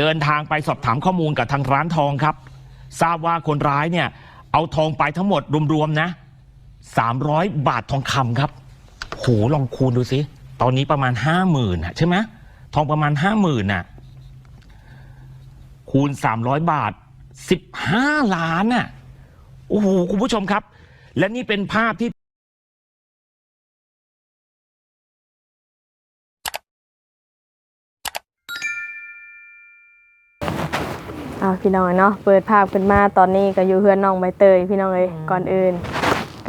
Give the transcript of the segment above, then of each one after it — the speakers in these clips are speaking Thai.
เดินทางไปสอบถามข้อมูลกับทางร้านทองครับ ทราบว่าคนร้ายเนี่ย เอาทองไปทั้งหมดรวมๆนะ 300 บาททองคำครับโหลองคูณดูสิตอนนี้ประมาณ 5 0,000นใช่ไหมทองประมาณ 5 0,000น่ะคูณ 300 บาท 15 ล้านน่ะโอ้โหคุณผู้ชมครับ และนี่เป็นภาพที่ พี่น้องเนาะเปิดภาพขึ้นมาตอนนี้ก็อยู่เฮือนน้องใบเตยพี่น้องเอ้ยอืมก่อนอื่น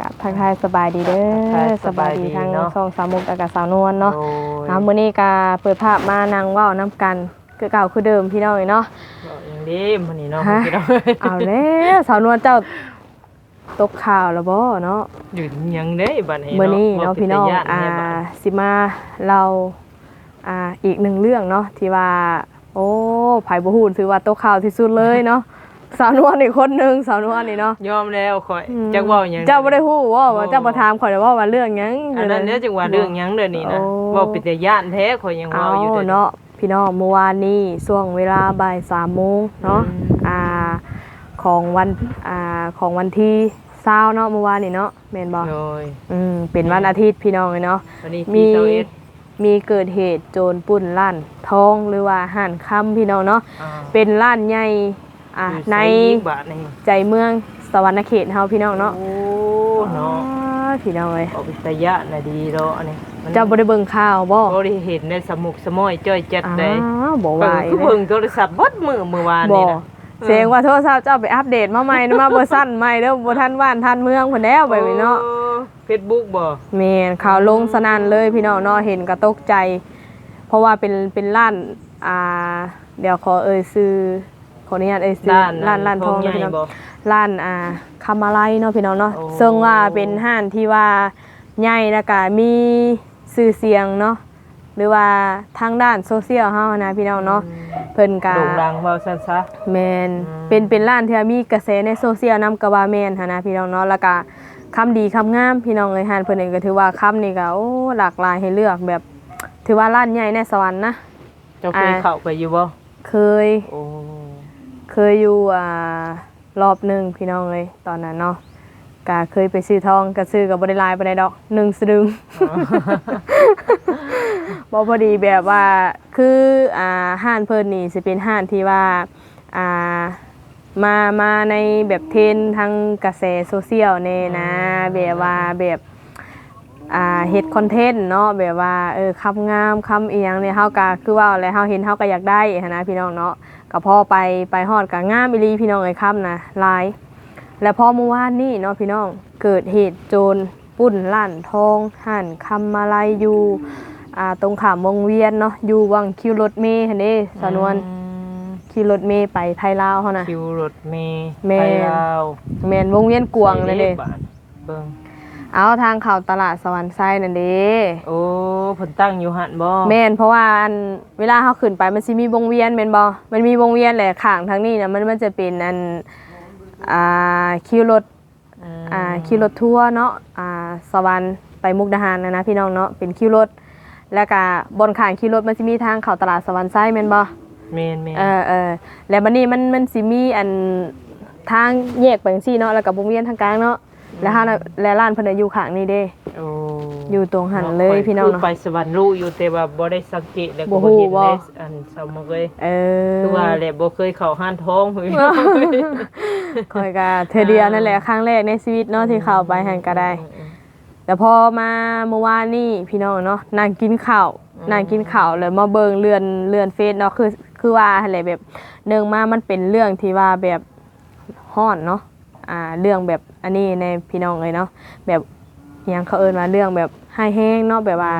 กับทักทายสบายดีเด้ทักทายอสบายดีทางเนาะ ช่องสามมุกอากาศสาวนวลเนาะ โอ้ยอ้าวมื้อนี้ก็เปิดภาพมานางเว้าน้ำกันคือเก่าคือเดิมพี่น้องเอ้ยเนาะ บอกอย่างนี้มันนี่เนาะฮะ พี่น้องเอาแล้วสาวนวลเจ้าตกข่าวแล้วบ่เนาะอยู่ยังได้บัดนี้มื้อนี้เนาะบ่พี่น้องเป็ตย้อ่าแบัดสิมาเราอ่าอีกหนึ่งเรื่องเนาะที่ว่า โอ้ไผบ่ฮู้ถือว่าตกข่าวที่สุดเลยเนาะสาวนวลอีกคนหนึงสาวนวลนี่เนาะ ยอมแล้วข่อยอืม จักเว้าหยังเจ้าบ่ได้ฮู้ว่าบ่ว่าเจ้าบ่ถามข่อยเลยว่าว่าเรื่องหยัง อันนั้นเด้อจังว่าเรื่องหยังเด้อนี่นะโอ้ เว้าเป็นแต่ย่านแท้ข่อยยังเอาเว้าอยู่เด้อ เนาะพี่น้องเมื่อวานนี้ช่วงเวลาบ่าย3โมงเนาะอืม อ่าของวันอ่าของวันที่20เนาะเมื่อวานนี้เนาะแม่นบ่โดยอืมเป็นวันอาทิตย์พี่น้องเลยเนาะวันนี้มีที่21 มีเกิดเหตุโจรปุ้นร้านทองหรือว่าห้านค่ำพี่น้องเนาะอ่าเป็นร้านใหญ่อ่าอยู่ในไสอีกบาทหนึงใจเมืองสวรรณเขตเฮาพี่น้องเนาะโอ้เนาะอ้าพี่น้องเอ้ยเอาเป็นแต่ย่านน่ะดีเนาะอันนี้มันเจ้าบ่ได้เบิ่งข่าวบ่บ่ได้เห็นในสมุกสมอยจ้อยจัดอ้าได้วบ่ไหวเบิ่งคือเลยเบิ่งโทรศัพท์เบดมือเมื่อวานบ่นี่นะเสียงว่าโทรศัพท์เจ้าไปอัปเดตมาใหม่นะมาเวอร์ชันใหม่เด้อบ่ทันบ้านทันเมืองเพิ่นแล้วไปเนาะเฟ ซบุ๊กบ่แม่นข่าวลงสนั่นเลยพี่น้องเนาะเห็นก็ตกใจ เพราะว่าเป็นเป็นร้านอ่าเดี๋ยวขอเอ่ยชื่อขออนุญาตเอ่ยชื่อร้านร้านร้านทองใหญ่พี่น้องบ่ร้านอ่าคามาไลเนาะพี่น้องเนาะโอ้ซึ่งว่าเป็นห้านที่ว่าใหญ่แล้วก็มีชื่อเสียงเนาะหรือว่าทางด้านโซเชียลเฮานะพี่น้องเนาะเพิ่นก็โด่งดังเว้าซั่นซะแมนอืมเป็นเป็นร้านที่มีกระแสในโซเชียลนำกะว่าแมนหั้นนะพี่น้องเนาะแล้วก็ คำดีคำงามพี่น้องเอ้ยหานเพิ่นเองก็ถือว่าคำนี่ก็โอ้หลากหลายให้เลือกแบบ ถือว่าร้านใหญ่ในสวรรค์นะ เจ้าเคยอ่า เข้าไปอยู่บ่เคยโอ้เคยอยู่อ่ารอบหนึ่งพี่น้องเลยตอนนั้นเนาะก็เคยไปซื้อทองก็ซื้อกับบริลายไปได้ดอกหนึ่งสลึง บอพอดีแบบว่าคืออ่าห้านเพิ่นนี่สิเป็นห้านที่ว่าอ่า มามาในแบบเทรนด์ทางกระแสโซเชียลเน่นะแบบว่าแบบอ่าเฮ็ดคอนเทนต์เนาะแบบว่าเออคำงามคำอีหยังเนี่ยเฮาก็คือว่าอะไรเฮาเห็นเฮาก็อยากได้หั้นนะพี่น้องเนาะก็พอไปไปฮอดก็งามอีหลีพี่น้องเอ้ยคำนะหลาย แล้วพอเมื่อวานนี่เนาะพี่น้องเกิดเหตุโจรปุ้นล้านทองหั่นคำมาลายอยู่อ่าตรงขามวงเวียนเนาะอยู่วังคิวรถเมย์หั่นเด้สานวน อืม คิวรถเมย์ไปไทยลาวเฮานะ คิวรถเมย์แม่ ไปลาวแม่นวงเวียนกวางนั่นเด้ใส่ลขบาทเบิ่งเอาทางเข้าตลาดสวรรค์ไซนั่นเด้โอ้เพิ่นตั้งอยู่หั่นบ่แม่นเพราะว่าอันเวลาเฮาขึ้นไปมันสิมีวงเวียนแม่นบ่มันมีวงเวียนแหละข้างทางนี้น่ะมันมันจะเป็นอันอ่าคิวรถมอ่าขี่รถทัวร์เนาะอ่าสวรรค์ไปมุกดาหารนะนะพี่น้องเนาะเป็นขี่รถแล้วก็บนข้างขี่รถมันจะมีทางเข้าตลาดสวรรค์ไซแม่นบ่ แม่นแม่นเออเออแล้วบัดนี้มันมันสิมีอันทางแยกไปจังซี่เนาะแล้วก็วงเวียนทางกลางเนาะแล้วเฮาน่ะและร้านเพิ่นน่ะอยู่ข้างนี้เด้ โอ้อยู่ตรงหันเลยพี่น้องคือเนาะ ไปสวรรค์รู้อยู่แต่ว่าบ่ได้สังเกตแล้วบ่ก็ฮู้บ่เห็นบ่ในอันสมเลยเออ คือว่าแหละบ่เคยเข้าห้านทองคอยก็เธอเดียวนั่นแหละครั้งแรกในชีวิตเนาะที่เข้าไปหันก็ได้ แต่พอมาเมื่อวานนี่พี่น้องเนาะนางกินข้าวอืมนางกินข้าวเลยมาเบิงเลื่อนเลื่อนเฟซเนาะคือ คือว่าอะไรแบบเนื่องมามันเป็นเรื่องที่ว่าแบบฮ้อนเนาะอ่าเรื่องแบบอันนี้ในพี่น้องเลยเนาะแบบอิหยังเขาเอิ้นว่าเรื่องแบบให้แห้งเนาะแบบว่า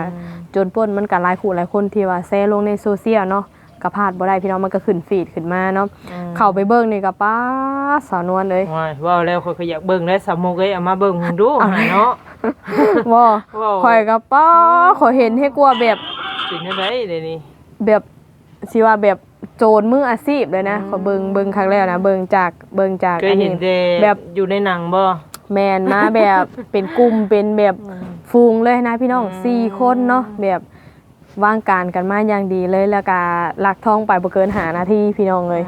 โจนปล้นมันก็หลายคู่หลายคนที่ว่าแชร์ลงในโซเชียลเนาะก็พลาดบ่ได้พี่น้องมันก็ขึ้นฟีดขึ้นมาเนาะอืมเข้าไปเบิ่งนี่ก็ป้าดสาวนวลเลยว้ายว้าวแล้วข้อยก็อยากเบิ่งได้สามโมงเอ้ยเอามาเบิ่งดูหาเนาะบ่ว้าวข่อยก็ป้าดข่อยเห็นให้กลัวแบบเป็นจังไดเดี๋ยวนี้แบบสิว่าแบบ โจรมืออาชีพเลยนะขอเบิงเบิงครั้งแรกนะเบิงจากเบิงจากเคยเห็นแต่แบบอยู่ในหนังบ่แมนมาแบบเป็นกลุ่มเป็นแบบฟูงเลยนะพี่น้องสี่คนเนาะแบบว่างการกันมาอย่างดีเลยแล้วก็ลักทองไปบ่เกินหานาทีพี่น้องเลย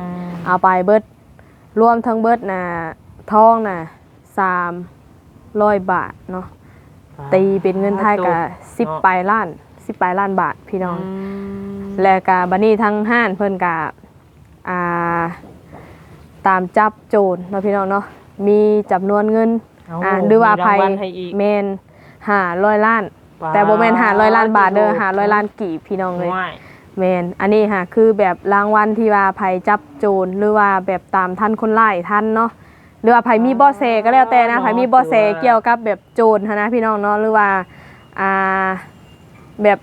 เอาไปเบิดรวมทั้งเบิดน่ะทองน่ะ300บาทเนาะตีเป็นเงินไทยก็10ปลายล้าน10ปลายล้านบาทพี่น้อง แล้วก็บัดนี้ทั้งห้านเพิ่นก็อ่าตามจับโจรเนาะพี่น้องเนาะมีจำนวนเงินเาอ่าหรือว่ามีรภัยงวัลให้อีก แมนหาร้อยล้าน แต่โบแมนหาร้อยล้านบาทเด้อหาร้อยล้านกี่พี่น้องเลยว้ายแมนอันนี้ค่ะคือแบบรางวัลที่ว่าภัยจับโจรหรือว่าแบบตามท่านคนไล่ท่านเนาะหรือว่าภัยมีเบอแสก็แล้วแต่นะภัยมีเบอแสเกี่ยวกับแบบโจรหั้นนะพี่น้องเนาะหรือว่าอ่าแบบ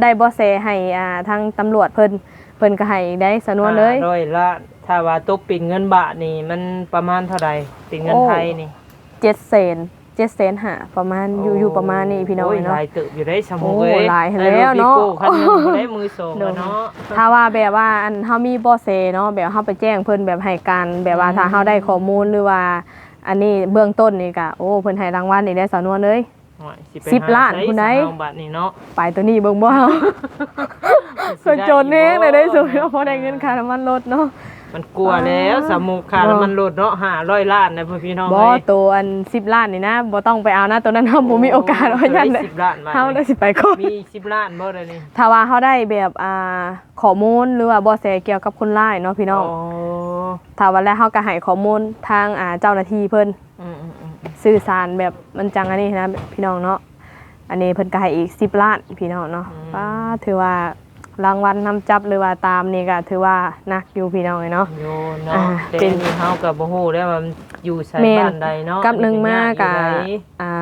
ได้เบอแสให้อ่าทางตำรวจเพิ่นเพิ่นก็ให้ได้สำนวนเลยห้าร้อยล้านถ้าว่าตกเป็นเงินบาทนี่มันประมาณเท่าใดเป็นเงินโอ้ ไทยนี่เจ็ดเซนเจ็ดเซนหาประมาณอยู่อยู่ประมาณนี้พี่น้องโยเนาะหลายตึกอยู่ได้สมุกโอ้เอ้ยหลายแล้วเนาะ ไอ้รถพี่โก้คันหนึงบ่ได้มือสองโดนอะเนาะถ้าว่าแบบว่าอันเฮามีเบาะแสเนาะแบบเฮาไปแจ้งเพิ่นแบบให้การแบบว่าอืมถ้าเฮาได้ข้อมูลหรือว่า อันนี้เบื้องต้นนี่ก็โอ้เพิ่นให้รางวัลนี่ได้สำนวนเลย โอ้ยไปสิบหล้านใช้คุณไหน สองบาทนี่เนาะ ไปตัวนี้เบิ่งบ่เฮาส่วนโจรนี่เลยได้สูงเพราะได้เงินค่าน้ำมันรถเนาะ มันกลัวแล้วสมุกค่าแล้วมันลดเนาะ500ล้านนะพี่น้องบ่เอ้ยตัวอัน10ล้านนี่นะบ่ต้องไปเอานะตัวนั้นเฮาบ่มีโอกาสว่ายันได้เลยสิบล้านบาทเฮาได้สิไปก่อนมีสิบล้านบ่ได้นี่ถ้าว่าเฮาได้แบบอ่าข้อมูลหรือว่าเบาะแสเกี่ยวกับคนร้ายเนาะพี่น้องอ๋อถ้าวันแรกเฮาก็ให้ข้อมูลทางอ่าเจ้าหน้าที่เพิ่นอืมอืมอืม สื่อสารแบบมันจังอันนี้นะพี่น้องเนาะอันนี้เพิ่นก็ให้อีก10ล้านพี่น้องเนาะป้าถือว่ารางวัลนำจับหรือว่าตามนี่ก็ถือว่านักอยู่พี่น้องเลยเนาะโยนอ่าเนาะแต่เป็นนี่เฮาก็บ่ฮู้แล้วว่ามันอยู่ไสแม่นบ้านใดเนาะกับหนึ่งมากกัะอ่า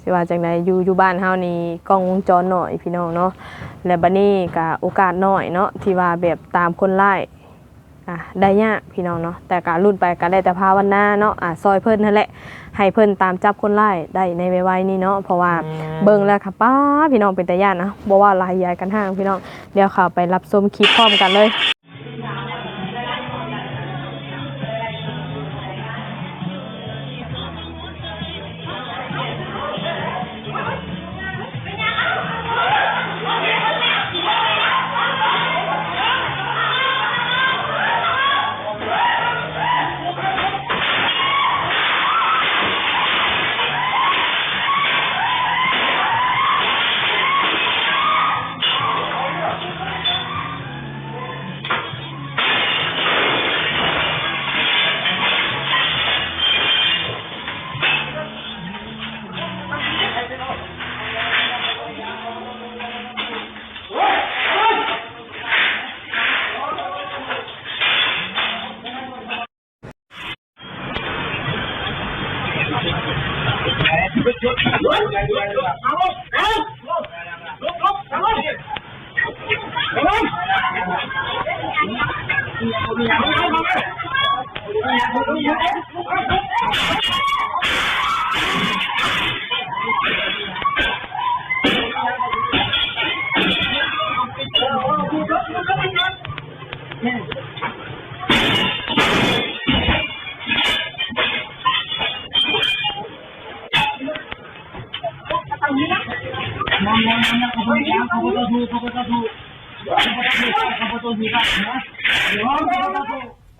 สิว่าจังไดอยู่อยู่บ้านเฮานี่กล้องวงจรหน่อยพี่น้องเนาะและบัดนี้ก็โอกาสน้อยเนาะที่ว่าแบบตามคนร้าย อะได้ยากพี่น้องเนาะแต่การรุ่นไปก็ได้แต่ภาวนาเนาะอะซอยเพิ่นนั่นแหละให้เพิ่นตามจับคนร้ายได้ในไวๆนี้เนาะเพราะว่าเบิ่งแล้วค่ะป้าพี่น้องเป็นตาย่านนะบ่ว่าหลายยายกันห้างพี่น้องเดี๋ยวเข่าไปรับชมคลิปพร้อมกันเลย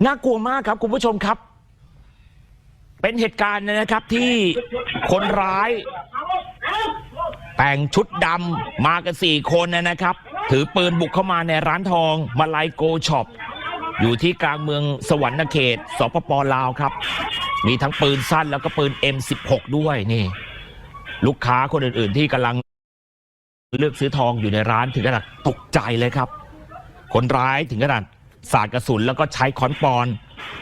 น่ากลัวมากครับคุณผู้ชมครับ เป็นเหตุการณ์นะครับที่คนร้าย แต่งชุดดำมากันสี่คนนะครับ ถือปืนบุกเข้ามาในร้านทองมาลายโกช็อปอยู่ที่กลางเมืองสวรรณเขต สปปลาวครับ มีทั้งปืนสั้นแล้วก็ปืน M16 ด้วยนี่ ลูกค้าคนอื่น ๆ ที่กำลังเลือกซื้อทองอยู่ในร้านถึงขนาดตกใจเลยครับ คนร้ายถึงขนาด สาดกระสุนแล้วก็ใช้ค้อนปอน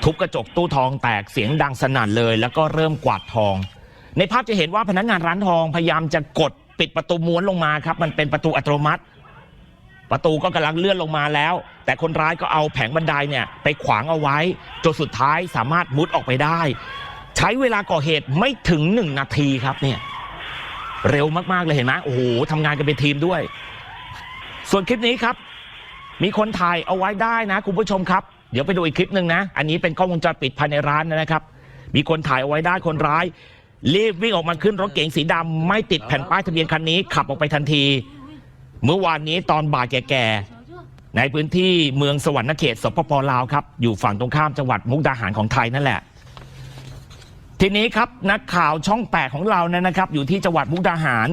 ทุบกระจกตู้ทองแตกเสียงดังสนั่นเลย แล้วก็เริ่มกวาดทอง ในภาพจะเห็นว่าพนักงานร้านทองพยายามจะกดปิดประตูม้วนลงมาครับ มันเป็นประตูอัตโนมัติ ประตูก็กำลังเลื่อนลงมาแล้ว แต่คนร้ายก็เอาแผงบันไดเนี่ยไปขวางเอาไว้จนสุดท้ายสามารถมุดออกไปได้ ใช้เวลาก่อเหตุไม่ถึงหนึ่งนาทีครับเนี่ยเร็วมากๆเลยเห็นไหมโอ้โหทำงานกันเป็นทีมด้วย ส่วนคลิปนี้ครับ มีคนถ่ายเอาไว้ได้นะคุณผู้ชมครับ เดี๋ยวไปดูอีกคลิปหนึ่งนะ อันนี้เป็นกล้องวงจรปิดภายในร้านนะครับ มีคนถ่ายเอาไว้ได้คนร้าย รีบวิ่งออกมาขึ้นรถเก๋งสีดำไม่ติดแผ่นป้ายทะเบียนคันนี้ขับออกไปทันที เมื่อวานนี้ตอนบ่ายแก่ๆในพื้นที่เมืองสวรรณเขตสปปลาวครับอยู่ฝั่งตรงข้ามจังหวัดมุกดาหารของไทยนั่นแหละ ทีนี้ครับนักข่าวช่องแปดของเราเนี่ยนะครับ อยู่ที่จังหวัดมุกดาหาร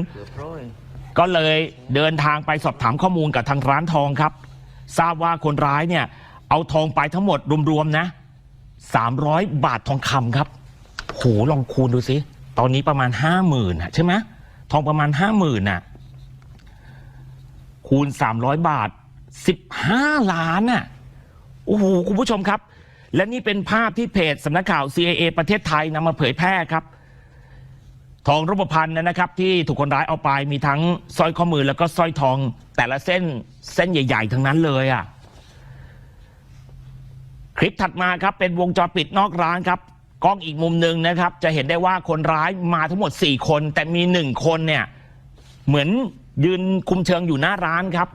ก็เลยเดินทางไปสอบถามข้อมูลกับทางร้านทองครับ ทราบว่าคนร้ายเนี่ยเอาทองไปทั้งหมดรวมๆนะ 300 บาททองคำครับโหลองคูณดูสิตอนนี้ประมาณ 5 0,000นใช่ไหมทองประมาณ 5 0,000น่ะคูณ 300 บาท 15 ล้านน่ะโอ้โหคุณผู้ชมครับ และนี่เป็นภาพที่เพจสำนักข่าว CIA ประเทศไทยนำมาเผยแพร่ครับ ทองรูปพรรณนะครับ ที่ถูกคนร้ายเอาไปมีทั้งสร้อยข้อมือแล้วก็สร้อยทอง แต่ละเส้นเส้นใหญ่ ๆ ทั้งนั้นเลยอะคลิปถัดมาครับเป็นวงจรปิดนอกร้านครับกล้องอีกมุมหนึ่งนะครับ จะเห็นได้ว่าคนร้ายมาทั้งหมด 4 คน แต่มีหนึ่งคนเนี่ยเหมือนยืนคุมเชิงอยู่หน้าร้านครับ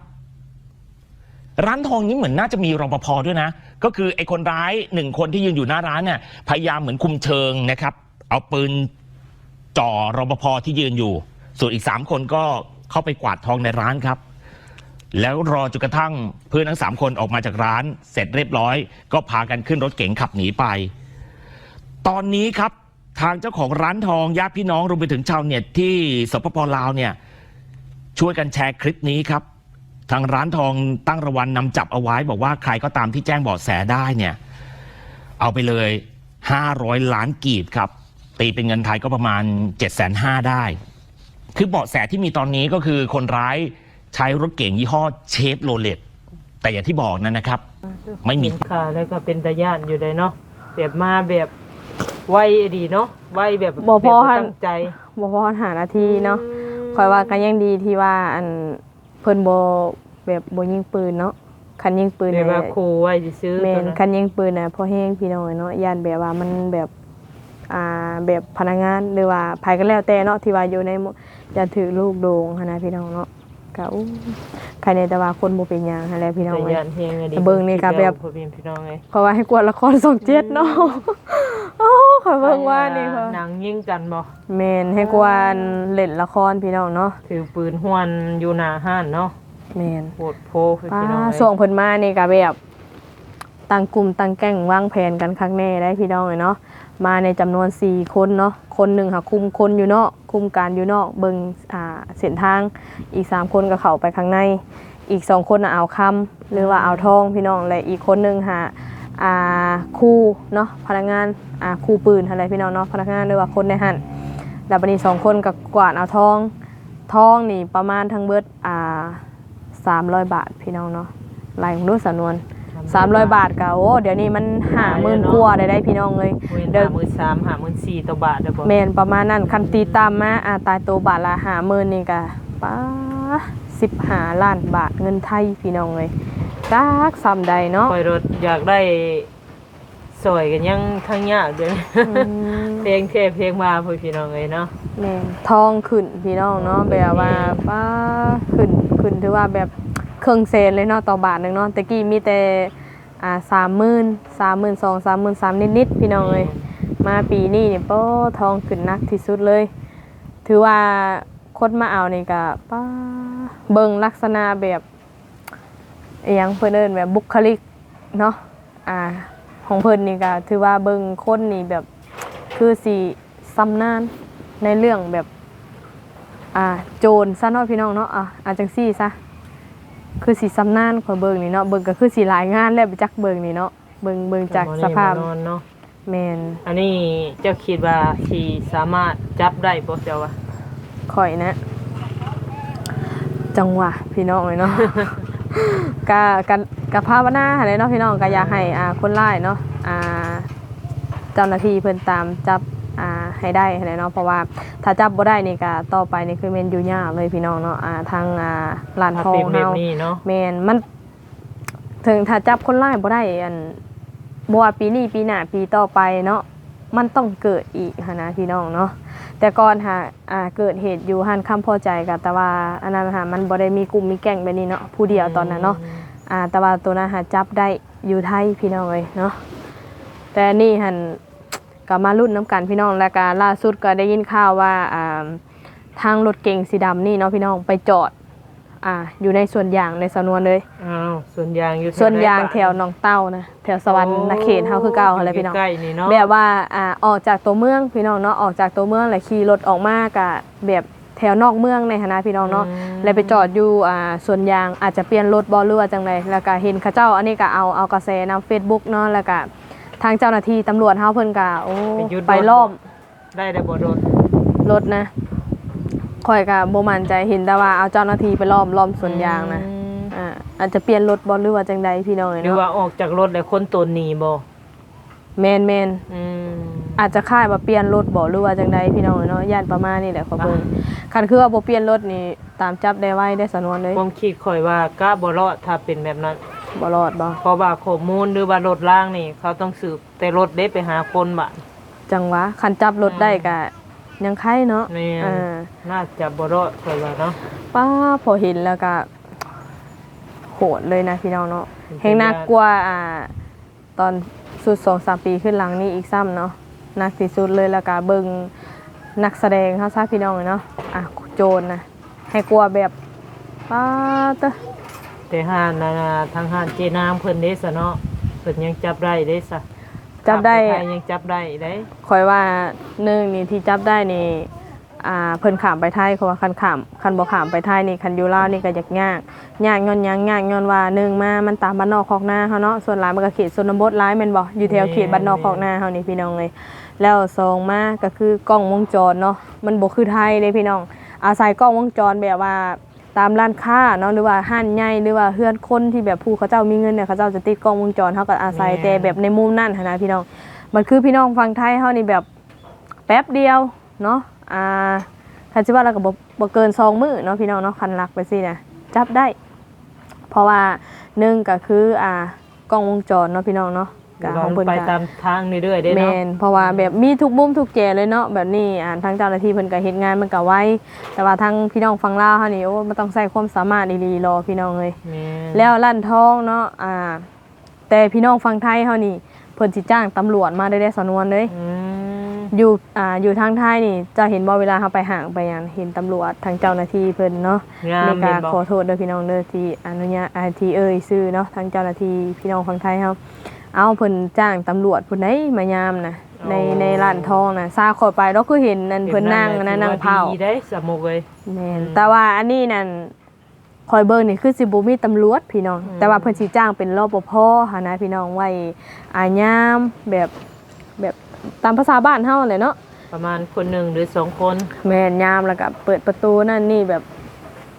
ร้านทองนี้เหมือนน่าจะมีรปภด้วยนะ ก็คือไอ้คนร้ายหนึ่งคนที่ยืนอยู่หน้าร้านเนี่ยพยายามเหมือนคุมเชิงนะครับ เอาปืน จ่อรปภที่ยืนอยู่ ส่วนอีกสามคนก็เข้าไปกวาดทองในร้านครับ แล้วรอจนกระทั่งเพื่อนทั้งสามคนออกมาจากร้าน เสร็จเรียบร้อย ก็พากันขึ้นรถเก๋งขับหนีไป ตอนนี้ครับทางเจ้าของร้านทองญาติพี่น้องรวมไปถึงชาวเน็ตที่สปปลาวเนี่ยช่วยกันแชร์คลิปนี้ครับ ทางร้านทองตั้งรางวัลนนำจับเอาไว้ บอกว่าใครก็ตามที่แจ้งเบาะแสได้เนี่ยเอาไปเลย 500 ล้านกีบครับ ตีเป็นเงินไทยก็ประมาณ 7 5 0 0 0ได้ คือเบาะแสที่มีตอนนี้ก็คือคนร้ายใช้รถเก๋งยี่ห้อเชฟโรเลตแต่อย่างที่บอกนั่นนะครับ ไม่มีเห็นข่าวแล้วก็เป็นตาย่านอยู่เลยเนาะแบบมาแบบไวดีเนาะไวแบบบ่พอแบบหั่นตั้งใจบ่พอหานาทีเนาะคอยว่ากันยังดีที่ว่าอันเพิ่นบ่แบบบ่ยิงปืนเนาะคันยิงปืนแบบเนี่ยว่าครูไว้ซื้อๆแม่ตัวนนั้นคันยิงปืนน่ะพอแห้งพี่น้องเนาะย่านแบบว่ามันแบบ อ่าแบบพนักงานหรือว่าไผก็แล้วแต่เนาะที่ว่าอยู่ในหมู่อย่าถือลูกโดงหั้นนะพี่น้องเนาะก็อู้ใครในแต่ว่าคนบ่เป็นหยังหั่นแหละพี่น้องแต่เอ้ยย่านเฮงอะดีแต่เบิ่งนี่ก็แบบ พ่อพี่พี่น้องไงเพราะว่าให้กวดละครส่งเจ็ดเนาะโอ้ขอยเบิ่งว่านี่ค่ะหนังยิงกันบ่แม่นให้กวนเล่นละครพี่น้องเนาะถือปืนหวนอยู่หน้าห้านเนาะแม่น โหดโพคือป้าพี่น้องเอ้ยส่วงเพิ่นมานี่ก็แบบตั้งกลุ่มตั้งแก๊งวางแผนกันครั้งแน่ได้พี่น้องเอ้ยเนาะ มาในจำนวน 4 คนเนาะ คนหนึ่งค่ะคุมคนอยู่นอก คุมการอยู่นอก เบิงอ่าเส้นทาง อีก 3 คนก็เข้าไปข้างใน อีก 2 คนน่ะเอาคำหรือว่าเอาทองพี่น้องและอีกคนหนึงหาอ่าคู่เนาะพนักงานอ่าคู่ปืนอะไรพี่น้องเนาะพนักงานหรือว่าคนในหันแล้วบัดนี้สองคนก็กวาดเอาทองทองนี่ประมาณทั้งเบิดอ่าสามร้อยบาทพี่น้องเนาะลายของดูสำนวน สามร้อยบาทก็โอ้เดี๋ยวนี้มันหาหมื่นกว่าได้ได้พี่น้องเลยเว้นเดี๋ยวหามือสามหามือสี่ต่อบาทเด้อบ่แมนประมาณนั้นคันตีตามมาอ่าตายตัวบาทละหาหมื่นนี่ก็ป้าสิบหาล้านบาทเงินไทยพี่น้องเลยจักซ้ำใดเนาะคอยรถอยากได้สวยกันยังทั้งยากเด้ออืมเพลงเทพเพลงมาพ่อพี่น้องเอ้ยเนาะแมนทองขึ้นพี่น้องเนาะแบบว่าป้าขึ้นขึ้นถือว่าแบบ เครื่องเซนเลยเนาะต่อบาทหนึ่งเนาะตะกี้มีแต่อ่าสามหมื่นสามหมื่นสองสามหมื่นสามนิดๆพี่น้องเลยมาปีนี้เนี่ยโป้ทองขึ้นนักที่สุดเลย ถือว่าคนมาเอานี่ก็ป้าเบิงลักษณะแบบอหยังเพิ่นเอินแบบบุคลิกเนาะอ่าของเพิ่นนี่ก็ถือว่าเบิงคนนี่แบบคือสีซ้ำนานในเรื่องแบบอ่าโจรซะเนาะพี่น้องเนาะอะอาจังซี่ซะ คือสีซ้ำนานขอยเบิงนี่เนาะเบิงก็คือสีหลายงานแล้วไปจักเบิงนี่เนาะเบิงเบิงจากสภาพมนอนเนาะแมนอันนี้เจ้าคิดว่าที่สามารถจับได้บ่เจ้าวะข่อยนะ จังหวะพี่น้องเลยเนาะ กะกะกะภาวนาอะไรเนาะพี่น้องก็อยากให้อ่าคนร้ายเนาะอ่าเจ้าหน้าที่เพิ่นตามจับอ่า ให้ได้อะไรเนาะเพราะว่าถ้าจับบ่ได้นี่ก็ต่อไปนี่คือแม่นอยู่ยากเลยพี่น้องเนาะอ่าทางอ่าร้านถ้าทอเป็งนแบบเฮานี้เนาะแมนมัน ถึงถ้าจับคนร้ายบ่ได้อันบ่ว่าปีนี้ปีหน้าปีต่อไปเนาะมันต้องเกิดอีกหั้นนะพี่น้องเนาะแต่ก่อนหาอ่าเกิดเหตุอยู่หันคำพอใจกันแต่ว่าอันนั้นหามันบ่ได้มีกลุ่มมีแก๊งแบบนี้เนาะผู้เดียวตอนนั้นเนาะอ่าแต่ว่าตัวนั้นหาจับได้อยู่ไทยพี่น้องเอ้ยเนาะแต่นี่หัน ก็มารุ่นน้ำกันพี่น้องแล้วก็ล่าสุดก็ได้ยินข่าวว่าอ่าทางรถเก๋งสีดำนี่เนาะพี่น้องไปจอดอ่าอยู่ในส่วนยางในสำนวนเลยอ้าวส่วนยางอยู่แถส่วนยางไหแถวหนองเต้านะแถวสวรรค์นเขตเฮาคือเก่าอะไรพี่น้องใกล้ๆนี่เนาะแบบว่าอ่าออกจากตัวเมืองพี่น้องเนาะออกจากตัวเมืองแล้วขี่รถออกมากะแบบแถวนอกเมืองในฐานะพี่น้องเนาะแล้วไปจอดอยู่อ่าส่วนยางอาจจะเปลี่ยนรถบ่หรือว่าจังไดแล้วก็เห็นเขาเจ้าอันนี้ก็เอาเอากระแสนำ Facebook เนาะแล้วก็ ทางเจ้าหน้าที่ตำรวจเฮาเพิ่นก็โอ้ไปหยุดไปรถล้อมได้ได้บ่โดนรถนะข่อยก็บ่มั่นใจเห็นแต่ว่าเอาเจ้าหน้าที่ไปล้อมล้อมส่วนยางนะอืมอ่าอาจจะเปลี่ยนรถบ่หรือว่าจังใดพี่น้องหรือเนาะว่าออกจากรถแล้วคนตนหนีบ่แมนแมนอืม อาจจะคาดว่าเปลี่ยนรถบ่หรือว่าจังใดพี่น้องเนาะย่านประมาณนี้แหละขอเบิ่งคันคือว่าบ่เปลี่ยนรถนี่ตามจับได้ไว้ได้สำนวนเลย ความคิดข่อยว่ากล้าบ่รอดถ้าเป็นแบบนั้น บ่รอดบ่เพราะว่าข้อมูลหรือว่ารถล่างนี่ เขาต้องสืบแต่รถเด้ไปหาคนบ่ะ จังหวะคันจับรถได้ก็ยังไข่เนาะแม่น อ่าน่าจะบ่รอดข่อยว่าเนาะ ป้าพอเห็นแล้วก็โหดเลยนะพี่น้องเนาะเป็นไปแฮงน่ากลัวอ่า ตอนสุดสองสามปีขึ้นหลังนี่อีกซ้ำเนาะหนักที่สุดเลยแล้วก็เบิ่งนักแสดงเขาซะพี่น้องเนาะอะโจรนะให้กลัวแบบป้าตะ แต่ห้านนานาทางห้านเจน้ำเพิ่นเด้ซะเนาะเพิ่นยังจับได้เด้ซะจับได้ขัปทยยังจับได้เด้คอยว่าหนึ่งนี่ที่จับได้นี่อ่าเพิ่นขามไปไทยเขาว่าคันขามคันบ่ขามไปไทยนี่คันอยู่ลาวนี่ก็ยากยากยากย้อนหยังยากย้อนว่าหนึ่งมามันตามบ้านนอกคอกนาเฮาเนาะส่วนหลายมันก็เขตชนบทหลายแม่นบ่อยู่แถวเขตบ้านนอกคอกนาเฮานี่พี่น้องเลยแล้วสองมาก็คือกล้องวงจรเนาะมันบ่คือไทยเด้พี่น้องอาศัยกล้องวงจรแบบว่า ตามร้านค้าเนาะหรือว่าห้านใหญ่หรือว่าเฮือนคนที่แบบผู้เขาเจ้ามีเงินเนี่ยเขาเจ้าจะติดกล้องวงจรเฮาก็อาศัยแต่แบบในมุมนั่นหั้นนะพี่น้องมันคือพี่น้องฟังไทยเฮานี่แบบแป๊บเดียวเนาะอ่าคันสิว่าเราก็บ่บ่เกิน2มื้อเนาะพี่น้องเนาะคันลักไปสินะจับได้ เพราะว่าหนึ่งก็คืออ่ากล้องวงจรเนาะพี่น้องเนาะ ก็เราของเพิ่นไปก็ตามทางเรื่อยๆเด้แมเนาะนเพราะว่าแบบมีทุกมุมทุกแจเลยเนาะแบบนี้อ่าทางเจ้าหน้าที่เพิ่นก็เฮ็ดงานมันก็ไวแต่ว่าทางพี่น้องฟังลาวเฮานี่โอ้มันต้องใช้ความสามารถดีๆรอพี่น้องเอ้ย แม่นแล้วลั่นทองเนาะ อ่า แต่พี่น้องฟังไทยเฮานี่เพิ่นสิจ้างตำรวจมาได้ได้สำนวนเลย อืมอยู่ อ่า อยู่ทางไทยนี่จะเห็นบ่เวลาเฮาไปห่างไปหยังเห็นตำรวจทางเจ้าหน้าที่เพิ่นเนาะงามในเห็กานรบ่ขอโทษเด้อพี่น้องเด้อที่อนุญาตอ่าที่เอ่ยชื่อเนาะทางเจ้าหน้าที่พี่น้องฟังไทยเฮา เอาเพิ่นจ้างตำรวจผู้ใดมายามนะในในร้านทองน่ะซาขอยไปเราคือเห็นนั่นเพิ่นนั่งนะนั่งเผาดีได้สมุกเลยแม่นแต่ว่าอันนี้นั่นคอยเบิ่งนี่คือสิบ่มีตำรวจพี่น้อง แต่ว่าเพิ่นสิจ้างเป็นรปภหันนะพี่น้องไว้อายามแบบแบบตามภาษาบ้านเฮาเลยเนาะประมาณคนหนึ่งหรือสองคน แม่นยามแล้วก็เปิดประตูนั่นนี่แบบ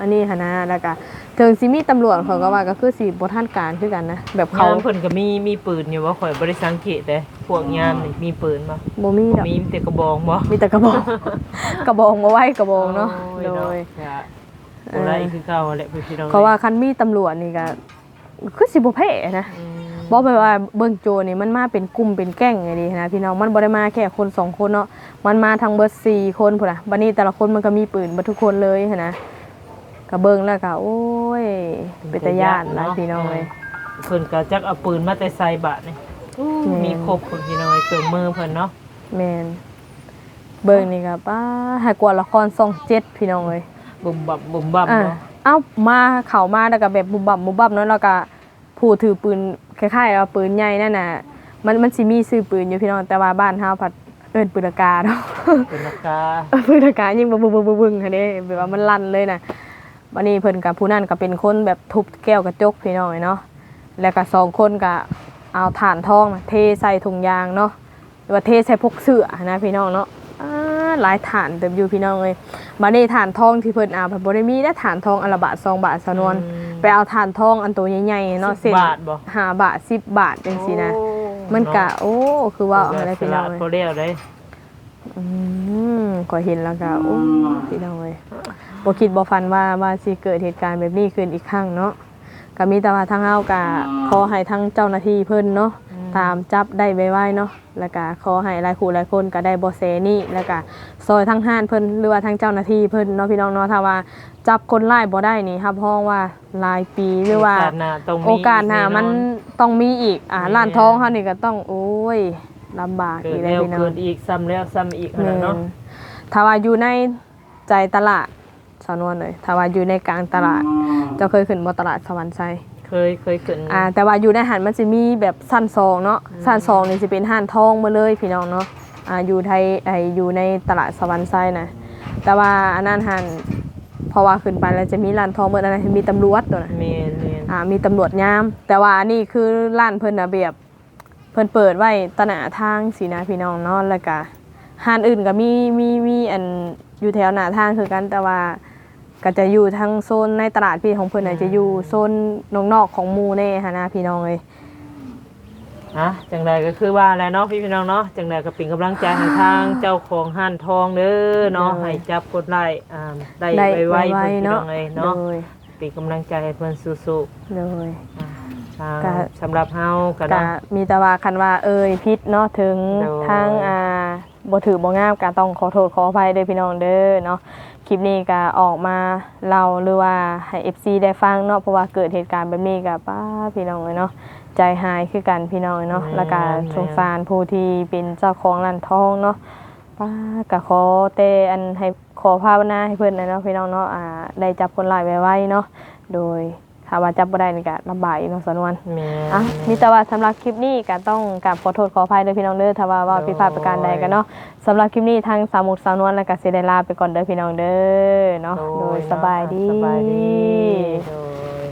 อันนี้หันนะแล้วก็ ถึงสิมีตำรวจเขาก็ว่าก็คือสิบ่ทันการคือกันนะแบบเขายามเพิ่นก็มีมีปืนอยู่ว่าข่อยบ่ได้สังเกตเด้พวกยามนี่มีปืนบ่บ่มีดอกมีแต่กระบองบ่มีแต่กระบอก กระบองบ่ไว้กระบองเนาะโอ้โดยจะบ่ได้คือเก่าแหละพี่น้องเขาว่าคันมีตำรวจนี่ก็คือสิบ่แพ้นะอืมบอกไปว่าเบิ่งโจรนี่มันมาเป็นกลุ่มเป็นแก๊งไงดีนะพี่น้องมันบ่ได้มาแค่คนสองคนเนาะมันมาทั้งเบิดสี่คนพุ่นน่ะบัดนี้แต่ละคนมันก็มีปืนเบิดทุกคนเลยหั้นนะ ก็เบิ่งแล้วก็โอ้ยเป็นตาย่านหลายพี่น้องเลยเพิ่นก็จักเอาปืนมาแต่ใส่บาทนี่แม่นมีครบคนพี่น้องเครื่องมือเพิ่นเนาะแม่นเบิ่งนี่ก็ป้าให้กว่าละครซ่องเจ็ดพี่น้องเลยบุ่มบับบุ่มบับอะเนาะเอ้ามาเข้ามาแล้วก็แบบบุบบับบุบบับเนาะแล้วก็ผู้ถือปืนคล้ายๆว่าปืนใหญ่นั่นน่ะมันมันสิมีซื้อปืนอยู่พี่น้องแต่ว่าบ้านเฮาผัดเอิ้นปืนอากาศเนาะเป็นราคาเออเพิ่นอากาศยิงบึ้งบึ้งบึ้งบึ้งค่ะเด้แบบว่ามันลั่นเลยนะ วันนี้เพิ่นกับผู้นั้นก็เป็นคนแบบทุบแก้วกระจกพี่น้อยเนาะแล้วก็สองคนก็เอาถ่านทองน่ะเทใส่ถุงยางเนาะหรือว่าเทใส่พวกเสื้อนะพี่น้องเนาะอ่าหลายฐานเต็มอยู่พี่น้องเลยบัดนี้ฐานทองที่เพิ่นเอาเพิ่นบ่ได้มีแต่ฐานทองอันละบาทสองบาทสนวนไปเอาฐานทองอันตัวใหญ่ๆเนาะสิบบาทบ่ห้าบาทสิบบาทจังซี่นะโอ้มันกะเาโอ้คือว่าเอาอะไรสพี่น้ลัองดเลยพอเรียวได้อืมก็เห็นแล้วก็โอ้พี่น้องเอ้ย บ่คิดบ่ฝันว่าว่าสิเกิดเหตุการณ์แบบนี้ขึ้นอีกครั้งเนาะก็มีแต่ว่าทางเฮาก็ขอให้ทั้งเจ้าหน้าที่เพิ่นเนาะตามจับได้ไวๆเนาะแล้วก็ขอให้หลายคู่หลายคนก็ได้เบ่แสนี้แล้วก็ซอยทั้งห้านเพิ่นหรือว่าทั้งเจ้าหน้าที่เพิ่นเนาะพี่น้องเนาะถ้าว่าจับคนร้ายบ่ได้นี่ครับห้องว่าหลายปีหรือว่าโอกาสหน้าต้องมีโอกาสหน้ามันแอต้องมีอีกอ่าแน่ร้านทองเฮานี่ก็ต้องโอ้ยลำบากเกิอีดกแล้วแล้วพี่น้องเกิดอีกซ้ำแล้วซ้ำอีกแม่นะเนาะนถ้าว่าอยู่ในใจตลาด สาวนวลเลยถ้าว่าอยู่ในกลางตลาด เจ้าเคยขึ้นบ่ตลาดสวรรค์ไซเคยเคยขึ้นอ่าแต่ว่าอยู่ในหันมันจะมีแบบสั้นซองเนาะสั้นซองนี่จะเป็นห้านทองมาเลยพี่น้องเนาะอ่าอยู่ไทยไออยู่ในตลาดสวรรค์ไซนะแต่ว่าอันนั้นหันเพราะว่าขึ้นไปแล้วจะมีร้านทองเมื่อนั้นมีตำรวจตัวนะเมนเมนอ่ามีตำรวจยาม แต่ว่าอันนี้คือร้านเพิ่นนะแบบเพิ่นเปิดไว้ตะหนาทางสีนะพี่น้องเนาะแล้วก็ห้านอื่นก็มีมีมีอันอยู่แถวหน้าทางคือกันแต่ว่า ก็จะอยู่ทางโซนในตลาดพี่ของเพิ่นน่ะจะอยู่โซนนอกๆของหมู่แน่ฮะนะพี่น้องเอ้ย อะจังใดก็คือว่าแหล้วเนาะพี่พี่น้องเนาะจังใดก็เป็นกำลังใจให้ทางเจ้าของห้านทองเด้อเนาะได้ ให้จับกดไล่อ่าได้ได้ไวๆไวเพิ่นพี่น้ๆเนาะองเอ้ยเนาะโดยเป็นกำลังใจให้เพิ่นสู้โดยๆอ่าทางก็ สำหรับเฮาก็ก็เนาะ มีแต่ว่าคันว่าเอ่ยพิษเนาะถึงโดย ทางอ่า บ่ถือบ่งามก็ต้องขอโทษขออภัยเด้อพี่น้องเด้อเนาะคลิปนี้ก็ออกมาเล่าหรือว่าให้ FC ได้ฟังเนาะเพราะว่าเกิดเหตุการณ์แบบนี้ก็ป้าพี่น้องเลยเนาะใจหายคือกันพี่น้องเนาะแล้วก็สงสารผู้ที่เป็นเจ้าของร้านทองเนาะป้าก็ขอแต่อันให้ขอภาวนาให้เพิ่นนะเนาะพี่น้องเนาะอ่าได้จับคนร้ายไว้ๆเนาะโดย ถ้าว่าจับบ่ได้นี่ก็ลำบากอีกเนาะสนวนแม่นอะมีแต่ว่าสำหรับคลิปนี้ก็ต้องกราบขอโทษขออภัยด้วยพี่น้องเด้อถ้าว่าว่าผิดพลาดประการใดกันเนาะสำหรับคลิปนี้ทางสาวมุกสาวนวลและก็เซเดลาไปก่อนเด้อพี่น้องเด้อเนาะโดยสบายดีสบายดีโดย